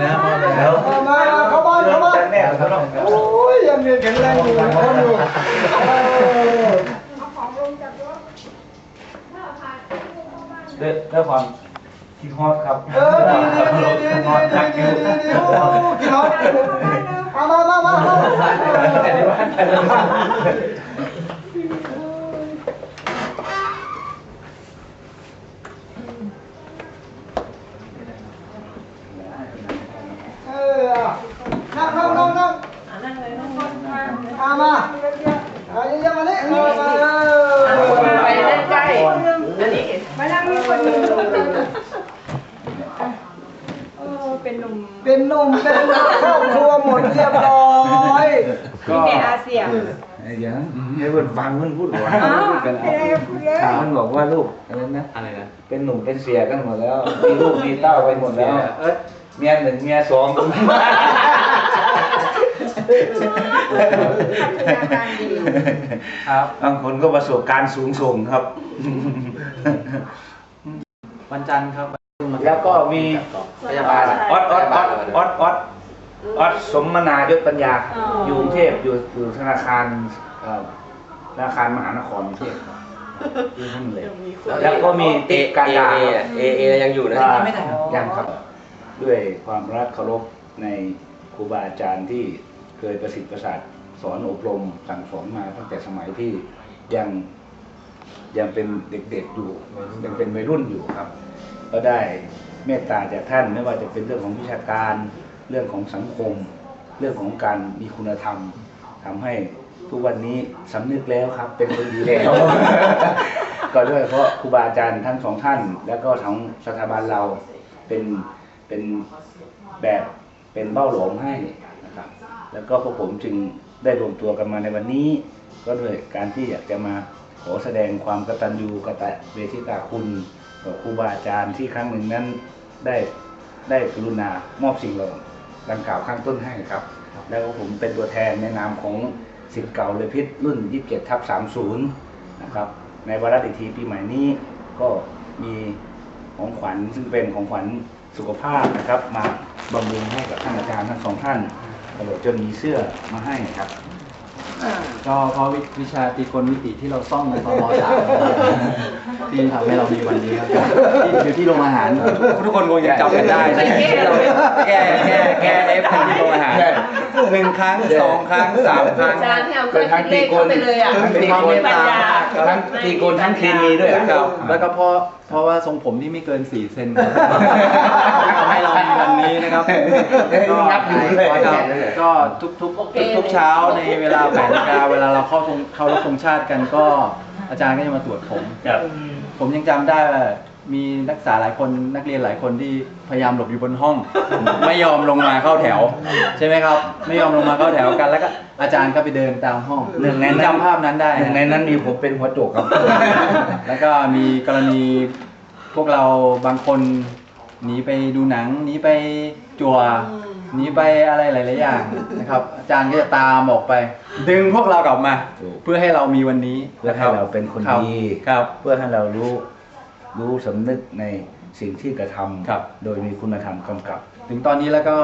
เลยนะมอบเลยแล้วเอามาเข้าบ้านเข้าบ้านแน่ครับน้องโอ้ยยังเรียนแข็งแรงอยู่ยังคนอยู่เออด้วยด้วยความคิดฮอดครับเออดีดีดีดีดีฮอดนักดีอยู่ดีดีโอ้กินฮอตเอามามามามาเออนั่งนั่งนั่งนั่ง นั่งเลยน้องคนมา เอามาเอาเยอะๆมานี่เอามา ไปนั่งใกล้อันนี้มานั่งมีคนหนึ่งเออเป็นหนุ่ม เป็ นหนุ่มเป็นครอบครัวหมดเรียบร้อยที่ในอาเซียนเดี๋ยวให้เพื่อนฟังเพื่อนพูดก่อนอ้าวพูดกันเอาถามมันบอกว่าลูกอะไรนะอะไรนะเป็นหนุ่มเป็นเสียกันหมดแล้วมีลูกมีเต้าไปหมดแล้ว เออเมียหนึ่งเมียสองการดีครับ บางคนก็ประสบการณ์สูงส่งครับ วันจันทร์ครับ แล้วก็มีพยาบาลออดออดออดออดออดออดสมนายศปัญญา อยู่กรุงเทพอยู่อยู่ธนาคารเอ่อธนาคารมหานครกรุงเทพอยู่นั่นเลยแล้วก็มีติ๊กการดาเอเอเอยังอยู่นะว่ายังครับ ด้วยความรักเคารพในครูบาอาจารย์ที่เคยประสิทธิ์ประสาทสอนอบรมสั่งสอนมาตั้งแต่สมัยที่ยังยังเป็นเด็กๆอยู่ยังเป็นวัยรุ่นอยู่ครับ ก็ได้เมตตาจากท่านไม่ว่าจะเป็นเรื่องของวิชาการเรื่องของสังคม เรื่องของการมีคุณธรรมทำให้ทุกวันนี้สำนึกแล้วครับ เป็นคนดีแล้ว ก็ด้วยเพราะครูบาอาจารย์ทั้งสองท่าน แล้วก็ทั้งสถาบันเราเป็นเป็นแบบเป็นเบ้าหลอมให้นะครับ แล้วก็พวกผมจึงได้รวมตัวกันมาในวันนี้ ก็ด้วยการที่อยากจะมา ขอแสดงความกตัญญูกตเวทิตาคุณต่อครูบาอาจารย์ที่ครั้งหนึ่งนั้นได้ได้กรุณามอบสิ่งเหล่าดังกล่าวข้างต้นให้ครับ แล้วก็ผมเป็นตัวแทนในนามของสิทธิ์เก่าเลยพิษรุ่น 27ทับ30 นะครับ ในวาระดิทีปีใหม่นี้ก็มีของขวัญซึ่งเป็นของขวัญสุขภาพนะครับ มาบำรุงให้กับท่านอาจารย์ทั้งสองท่านตลอดจนมีเสื้อมาให้ครับ ก็เพราะวิชาตรีกลมิติที่เราซ่อมกันตอนม .3 ที่ทำให้เรามีวันนี้ครับที่อยู่ที่โรงอาหาร ทุกคนคงยังจำกันได้ใช่ไหมที่เราแก้แก้แก้เอฟกันที่โรงอาหารหนึ่งครั้งสองครั้งสามครั้งอาจารย์ที่เอาเครื่องคิดเลขเข้าไปเลยอะทั้งตีความโกเมนตตาทั้งตีโกนทั้งเคมีด้วยคครัรับบแล้วก็เพราะเพราะว่าทรงผมที่ไม่เกินสี่เซนครับทำให้ เรามีวันนี้นะครับ ก็นับอยู่เลยครับก็ทุกทุกทุกทุกเช้าในเวลาแปดนาฬิกาเวลาเราเข้าธงเข้ารพธงชาติกันก็อาจารย์ก็จะมาตรวจผม ครับ ผมยังจำได้ว่ามีนักศึกษาหลายคนนักเรียนหลายคนที่พยายามหลบอยู่บนห้อง ไม่ยอมลงมาเข้าแถว ใช่ไหมครับ ไม่ยอมลงมาเข้าแถวกันแล้วก็อาจารย์ก็ไปเดินตามห้องหนึ่งในนั้น จำภาพนั้นได้หนึ่งในนั้นมีผมเป็นหัวโจกครับ แล้วก็มีกรณีพวกเราบางคน หนีไปดูหนังหนีไปจั่วหนีไปอะไรหลายๆอย่างนะครับ อาจารย์ก็จะตามออกไป ดึงพวกเรากลับมา ถูก เพื่อให้เรามีวันนี้เพื่อให้เราเป็นคนรับดีครับเพื่อให้เรารู้รู้สำนึกในสิ่งที่กระทำครับโดยมีคุณธรรมกำกับ ถึงตอนนี้แล้วก็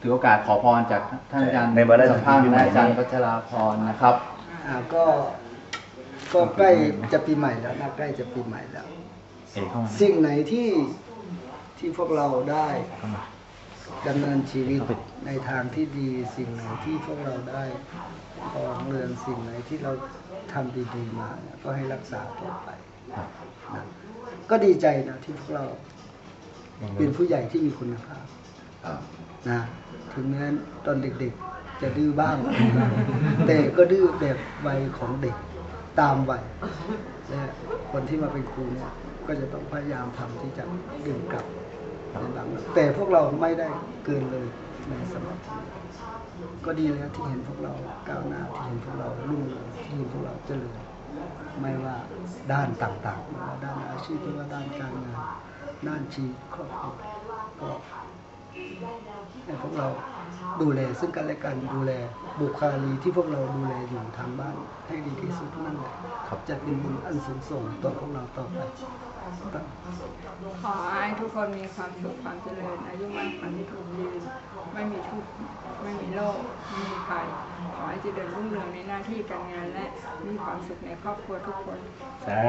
ถือโอกาสขอพรจากท่านอาจารย์ในวาระสัมภาษณ์ที่ใหม่นะอาจารนี้ย์พัชราพรนะครับ อ่าก็ก็ใกล้จะปีใหม่แล้วนะใกล้จะปีใหม่แล้วเอกเข้ามาสิ่งไหนที่ ที่พวกเราได้ดำเนินชีวิตในทางที่ดีสิ่งไหนที่พวกเราได้ครองเรือนสิ่งไหนที่เราทำดีๆมาเนี่ยก็ให้รักษาต่อไปนะก็ดีใจนะที่พวกเราเป็นผู้ใหญ่ที่มีคุณภาพนะถึงแม้ตอนเด็กๆ จะดื้อบ้างนะแต่ก็ดื้อแบบวัยของเด็กตามวัยและคนที่มาเป็นครูเนี่ยก็จะต้องพยายามทำที่จะดึงกลับ ในบางเรื่องแต่พวกเราไม่ได้เกินเลยในสมัยนี้ก็ดีแล้วที่เห็นพวกเราก้าวหน้าที่เห็นพวกเรารุ่งเรืองที่เห็นพวกเราเจริญไม่ว่าด้านต่างๆไม่ว่าด้านอาชีพไม่ว่าด้านการงานด้านชีครอบครัวก็ให้พวกเราดูแลซึ่งกันและกันดูแลบุคลาลีที่พวกเราดูแลอยู่ทางบ้านให้ดีที่สุดนั่นแหละจะเป็นบุญอันสูงส่งต่อพวกเราต่อไป ขอให้ทุกคนมีความสุขความเจริญ อายุมั่นขวัญยืนไม่มีทุกข์ไม่มีโรคไม่มีภัยขอให้เจริญรุ่งเรืองในหน้าที่การงานและมีความสุขในครอบครัวทุกคนสา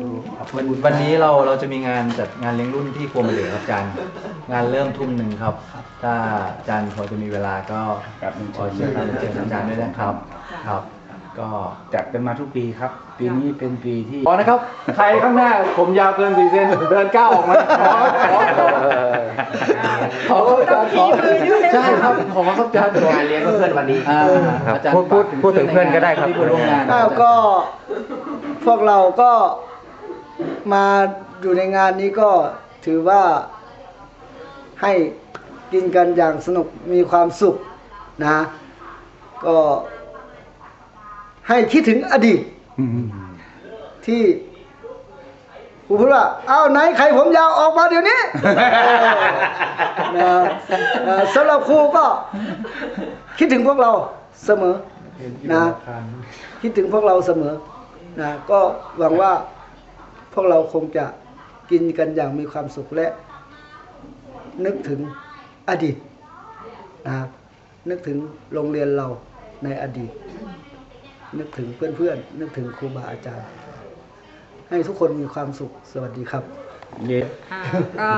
ธุขอบคุวันณวันนี้เราเราจะมีงานจัดงานเลี้ยงรุ่นที่ครัวมาเหลือครับอาจารย์งานเริ่มทุ่มหนึ่งครับ ถ้าอาจารย์พอจะมีเวลาก็ครับขอเชิญเชิญอาจารย์ด้วยนะครับครับ ก็จัดกันมาทุกปีครับ ปีนี้เป็นปีที่ขอนะครับ ใครข้างหน้าผมยาวเกินสี่เซนเดินก้าวออกมาขอขอขอขออาจารย์ขอใช่ครับขอครับอาจารย์งานเลี้ยงเพื่อนวันนี้อ่าอาจารย์พูดพูดพูดถึงเพื่อนก็ได้ครับที่ผู้ร่วมงานอ้าวก็พวกเราก็มาอยู่ในงานนี้ก็ถือว่าให้กินกันอย่างสนุกมีความสุขนะ ก็ ให้คิดถึงอดีตที่ครูพูดว่าอ้าวไหนใครผมยาวออกมาเดี๋ยวนี้นะเอ่อสำหรับครูก็คิดถึงพวกเราเสมอนะคิดถึงพวกเราเสมอนะก็หวังว่าพวกเราคงจะกินกันอย่างมีความสุขและ นึกถึงอดีตนะนึกถึงโรงเรียนเราในอดีต นึกถึงเพื่อนๆนึกถึงครูบาอาจารย์ ให้ทุกคนมีความสุขสวัสดีครับอ่าก็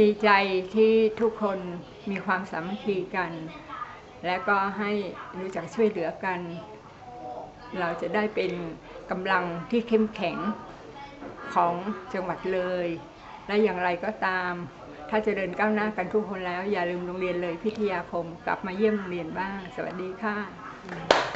ดีใจที่ทุกคนมีความสามัคคีกัน และก็ให้รู้จักช่วยเหลือกัน เราจะได้เป็นกำลังที่เข้มแข็งของจังหวัดเลย และอย่างไรก็ตาม ถ้าจะเดินก้าวหน้ากันทุกคนแล้ว อย่าลืมโรงเรียนเลยพิทยาคมกลับมาเยี่ยมโรงเรียนบ้าง สวัสดีค่ะ